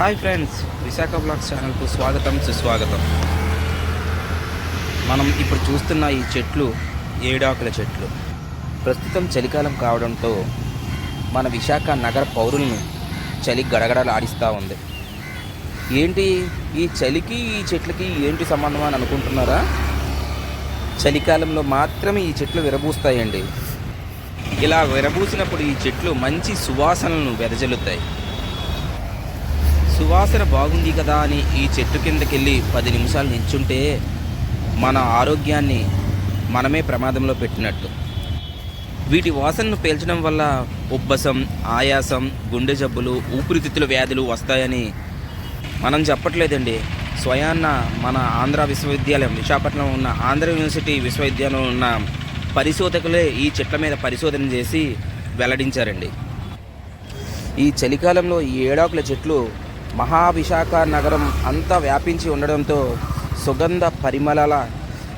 Hi friends Visakha blogs ఛానల్కు స్వాగతం సుస్వాగతం. మనం ఇప్పుడు చూస్తున్న ఈ చెట్లు ఏడాకుల చెట్లు. ప్రస్తుతం చలికాలం కావడంతో మన విశాఖ నగర పౌరులను చలి గడగడలాడిస్తూ ఉంది. ఏంటి ఈ చలికి ఈ చెట్లకి ఏంటి సంబంధం అని అనుకుంటున్నారా? చలికాలంలో మాత్రమే ఈ చెట్లు విరబూస్తాయండి. ఇలా విరబూసినప్పుడు ఈ చెట్లు మంచి సువాసనలను వెదజల్లుతాయి. సువాసన బాగుంది కదా అని ఈ చెట్టు కిందకెళ్ళి పది నిమిషాలు నించుంటే మన ఆరోగ్యాన్ని మనమే ప్రమాదంలో పెట్టినట్టు. వీటి వాసనను పీల్చడం వల్ల ఉబ్బసం ఆయాసం గుండె జబ్బులు ఊపిరితిత్తుల వ్యాధులు వస్తాయని మనం చెప్పట్లేదండి. స్వయాన్న మన ఆంధ్ర విశ్వవిద్యాలయం విశాఖపట్నం ఉన్న ఆంధ్ర యూనివర్సిటీ విశ్వవిద్యాలయం ఉన్న పరిశోధకులే ఈ చెట్ల మీద పరిశోధన చేసి వెల్లడించారండి. ఈ చలికాలంలో ఈ ఏడాకుల చెట్లు మహావిశాఖ నగరం అంతా వ్యాపించి ఉండడంతో సుగంధ పరిమళాల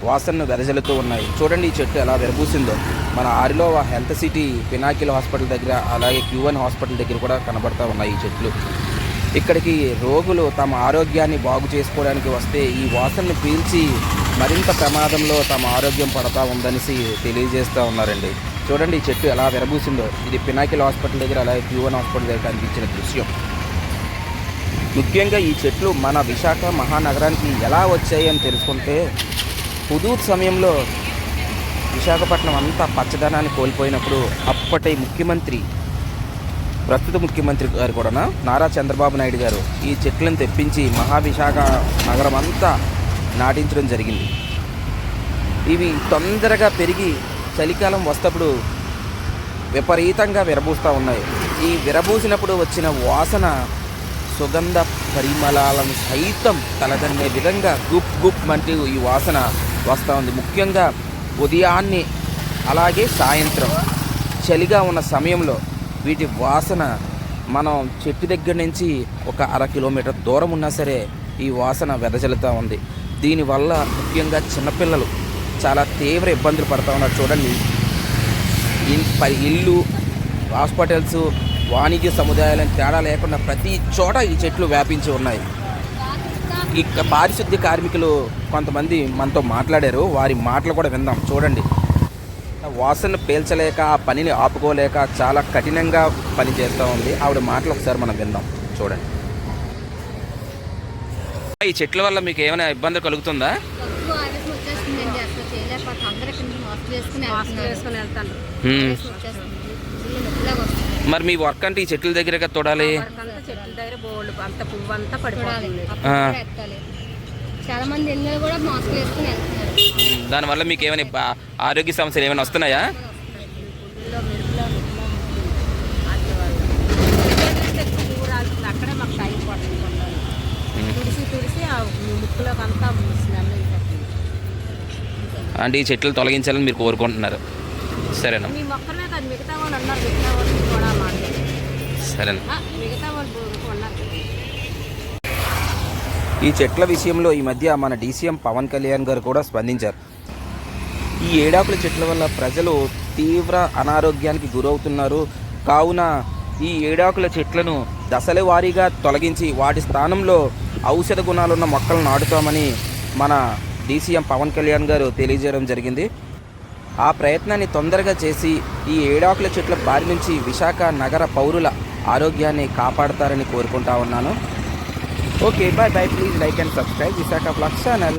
వాసనను వెదజల్లుతూ ఉన్నాయి. చూడండి ఈ చెట్టు ఎలా విరబూసిందో. మన ఆరిలో హెల్త్ సిటీ పినాకిల్ హాస్పిటల్ దగ్గర అలాగే క్యూఎన్ హాస్పిటల్ దగ్గర కూడా కనబడతా ఉన్నాయి ఈ చెట్లు. ఇక్కడికి రోగులు తమ ఆరోగ్యాన్ని బాగు చేసుకోవడానికి వస్తే ఈ వాసనను పీల్చి మరింత ప్రమాదంలో తమ ఆరోగ్యం పడతా ఉందనేసి తెలియజేస్తూ ఉన్నారండి. చూడండి ఈ చెట్టు ఎలా విరబూసిందో. ఇది పినాకిల్ హాస్పిటల్ దగ్గర అలాగే క్యూఎన్ హాస్పిటల్ దగ్గర కనిపించిన దృశ్యం. ముఖ్యంగా ఈ చెట్లు మన విశాఖ మహానగరానికి ఎలా వచ్చాయి అని తెలుసుకుంటే హుదూద్ సమయంలో విశాఖపట్నం అంతా పచ్చదనాన్ని కోల్పోయినప్పుడు అప్పటి ముఖ్యమంత్రి ప్రస్తుత ముఖ్యమంత్రి గారు కూడా నారా చంద్రబాబు నాయుడు గారు ఈ చెట్లను తెప్పించి మహావిశాఖ నగరం అంతా నాటించడం జరిగింది. ఇవి తొందరగా పెరిగి చలికాలం వస్తప్పుడు విపరీతంగా విరబూస్తూ ఉన్నాయి. ఈ విరబూసినప్పుడు వచ్చిన వాసన సుగంధ పరిమళాలను సైతం తలదన్నే విధంగా గుప్ గుప్ అంటూ ఈ వాసన వస్తూ ఉంది. ముఖ్యంగా ఉదయాన్నే అలాగే సాయంత్రం చలిగా ఉన్న సమయంలో వీటి వాసన మనం చెట్టు దగ్గర నుంచి ఒక అర కిలోమీటర్ దూరం ఉన్నా సరే ఈ వాసన వెదజల్లుతూ ఉంది. దీనివల్ల ముఖ్యంగా చిన్నపిల్లలు చాలా తీవ్ర ఇబ్బందులు పడుతూ ఉన్నారు. చూడండి. ఇల్లు హాస్పిటల్స్ వాణిజ్య సముదాయాలను తేడా లేకుండా ప్రతి చోట ఈ చెట్లు వ్యాపించి ఉన్నాయి. ఇక పారిశుద్ధ్య కార్మికులు కొంతమంది మనతో మాట్లాడారు. వారి మాటలు కూడా విందాం. చూడండి. వాసన పీల్చలేక ఆ పనిని ఆపుకోలేక చాలా కఠినంగా పని చేస్తూ ఉంది. ఆవిడ మాటలు ఒకసారి మనం విందాం. చూడండి. ఈ చెట్ల వల్ల మీకు ఏమైనా ఇబ్బంది కలుగుతుందా? అందరూ మరి మీ వర్క్ అంటే ఈ చెట్ల దగ్గరగా తోడాలి? అంతా చెట్ల దగ్గర బోల్డ్ అంత పువ్వు అంతా పడిపోతుంది. కూడా ఎత్తాలి చాలా మంది ఇళ్ళలో కూడా మాస్క్ వేసుకుని వెళ్తున్నారు. దానివల్ల మీకు ఏమైనా ఆరోగ్య సమస్యలు ఏమైనా వస్తున్నాయా? అక్కడే మాకు టైం పడుతుంది కొందరు. తుడిసి తుడిసి ఆ ముక్కులోకి అంతా స్మెల్ అంటే ఈ చెట్లు తొలగించాలని మీరు కోరుకుంటున్నారు. సరేనా? మీ మొక్కలే కాదు మిగతా వాళ్ళు అన్నారు మిగతా వాళ్ళు ఉన్నారు. ఈ చెట్ల విషయంలో ఈ మధ్య మన డీసీఎం పవన్ కళ్యాణ్ గారు కూడా స్పందించారు. ఈ ఏడాకుల చెట్ల వల్ల ప్రజలు తీవ్ర అనారోగ్యానికి గురవుతున్నారు. కావున ఈ ఏడాకుల చెట్లను దశల వారీగా తొలగించి వాటి స్థానంలో ఔషధ గుణాలున్న మొక్కలను నాటుతామని మన డీసీఎం పవన్ కళ్యాణ్ గారు తెలియజేయడం జరిగింది. ఆ ప్రయత్నాన్ని తొందరగా చేసి ఈ ఏడాకుల చెట్ల బారి నుంచి విశాఖ నగర పౌరుల ఆరోగ్యాన్ని కాపాడతారని కోరుకుంటా ఉన్నాను. Okay bye bye please like and subscribe Visakha blog channel